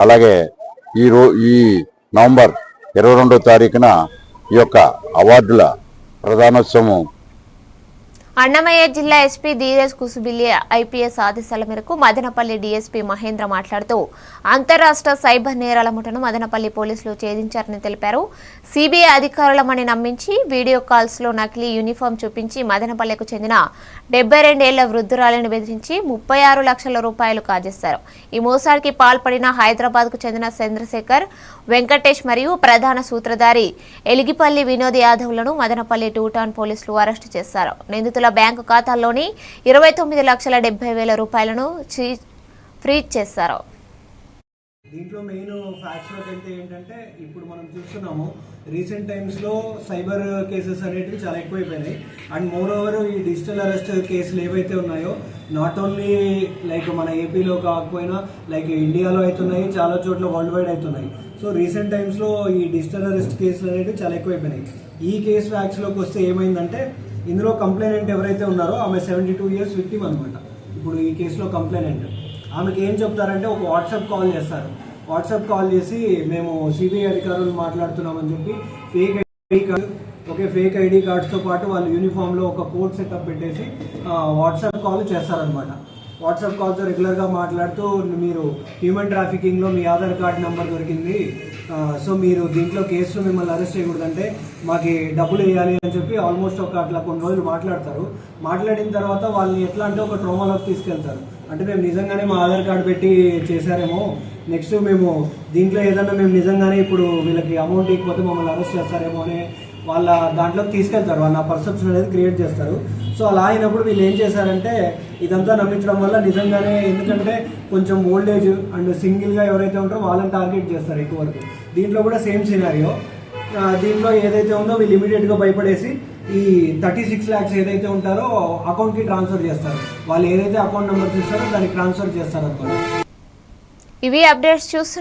అలాగే ఈ రో ఈ నవంబర్ ఇరవై రెండో తారీఖున ఈ యొక్క అవార్డుల ప్రధానోత్సవం అన్నమయ్య జిల్లా ఎస్పీ ధీరజ్ కుసుబిల్లి ఐపీఎస్ ఆదేశాల మేరకు మదనపల్లి డీఎస్పీ మహేంద్ర మాట్లాడుతూ అంతరాష్ట్ర సైబర్ నేరాల ముఠను మదనపల్లి పోలీసులు ఛేదించారని తెలిపారు. సిబిఐ అధికారులమని నమ్మించి వీడియో కాల్స్లో నకిలీ యూనిఫామ్ చూపించి మదనపల్లికి చెందిన డెబ్బై రెండేళ్ళ వృద్ధురాలిని బెదిరించి ముప్పై ఆరు లక్షల రూపాయలు కాజేశారు. ఈ మోసానికి పాల్పడిన హైదరాబాద్కు చెందిన చంద్రశేఖర్ వెంకటేష్ మరియు ప్రధాన సూత్రధారి ఎలిగిపల్లి వినోద్ యాదవ్లను మదనపల్లి టూటాన్ పోలీసులు అరెస్టు చేశారు. నిందితుల బ్యాంకు ఖాతాల్లోని ఇరవై తొమ్మిది లక్షల డెబ్బై వేల రూపాయలను ఫ్రీజ్ చేశారు. దీంట్లో మెయిన్ ఫ్యాక్ట్స్లోకి వెళ్తే ఏంటంటే ఇప్పుడు మనం చూస్తున్నాము రీసెంట్ టైమ్స్లో సైబర్ కేసెస్ అనేటివి చాలా ఎక్కువైపోయినాయి. అండ్ మోర్ ఓవర్ ఈ డిజిటల్ అరెస్ట్ కేసులు ఏవైతే ఉన్నాయో నాట్ ఓన్లీ లైక్ మన ఏపీలో కాకపోయినా లైక్ ఇండియాలో అవుతున్నాయి చాలా చోట్ల వరల్డ్ వైడ్ అవుతున్నాయి సో రీసెంట్ టైమ్స్లో ఈ డిజిటల్ అరెస్ట్ కేసులు అనేవి చాలా ఎక్కువైపోయినాయి. ఈ కేసు ఫ్యాక్ట్స్లోకి వస్తే ఏమైందంటే ఇందులో కంప్లైనెంట్ ఎవరైతే ఉన్నారో ఆమె సెవెంటీ టూ ఇయర్స్ విక్టిమ్ అనమాట ఇప్పుడు ఈ కేసులో కంప్లైనెంట్ ఆమెకి ఏం చెప్తారంటే ఒక వాట్సాప్ కాల్ చేస్తారు. వాట్సాప్ కాల్ చేసి మేము సిబిఐ అధికారులు మాట్లాడుతున్నామని చెప్పి fake ID card okay fake ID కార్డ్స్తో పాటు వాళ్ళు యూనిఫామ్లో ఒక కోడ్ సెటప్ పెట్టేసి వాట్సాప్ కాల్ చేస్తారనమాట వాట్సాప్ కాల్తో రెగ్యులర్గా మాట్లాడుతూ మీరు హ్యూమన్ ట్రాఫికింగ్లో మీ ఆధార్ కార్డ్ నెంబర్ దొరికింది. సో మీరు దీంట్లో కేసులో మిమ్మల్ని అరెస్ట్ చేయకూడదంటే మాకు డబ్బులు వేయాలి అని చెప్పి ఆల్మోస్ట్ ఒక అట్లా కొన్ని రోజులు మాట్లాడతారు. మాట్లాడిన తర్వాత వాళ్ళని ఎట్లా అంటే ఒక ట్రోమాలోకి తీసుకెళ్తారు. అంటే మేము నిజంగానే మా ఆధార్ కార్డు పెట్టి చేశారేమో. నెక్స్ట్ మేము దీంట్లో ఏదన్నా మేము నిజంగానే ఇప్పుడు వీళ్ళకి అమౌంట్ ఇవ్వకపోతే మమ్మల్ని అరెస్ట్ చేస్తారేమో అని వాళ్ళ దాంట్లోకి తీసుకెళ్తారు. వాళ్ళ పర్సెప్షన్ అనేది క్రియేట్ చేస్తారు. సో అలా అయినప్పుడు వీళ్ళు ఏం చేశారంటే ఇదంతా నమ్మించడం వల్ల నిజంగానే ఎందుకంటే కొంచెం ఓల్డ్ ఏజ్ అండ్ సింగిల్గా ఎవరైతే ఉంటారో వాళ్ళని టార్గెట్ చేస్తారు ఎక్కువ వరకు. దీంట్లో కూడా సేమ్ సినారియో దీంట్లో ఏదైతే ఉందో వీళ్ళు ఇమీడియట్గా భయపడేసి ఈ థర్టీ సిక్స్ ల్యాక్స్ ఏదైతే ఉంటారో అకౌంట్కి ట్రాన్స్ఫర్ చేస్తారు. వాళ్ళు ఏదైతే అకౌంట్ నెంబర్ ఇస్తారో దానికి ట్రాన్స్ఫర్ చేస్తారు అనమాట ఇవి అప్డేట్స్ చూస్తున్నారు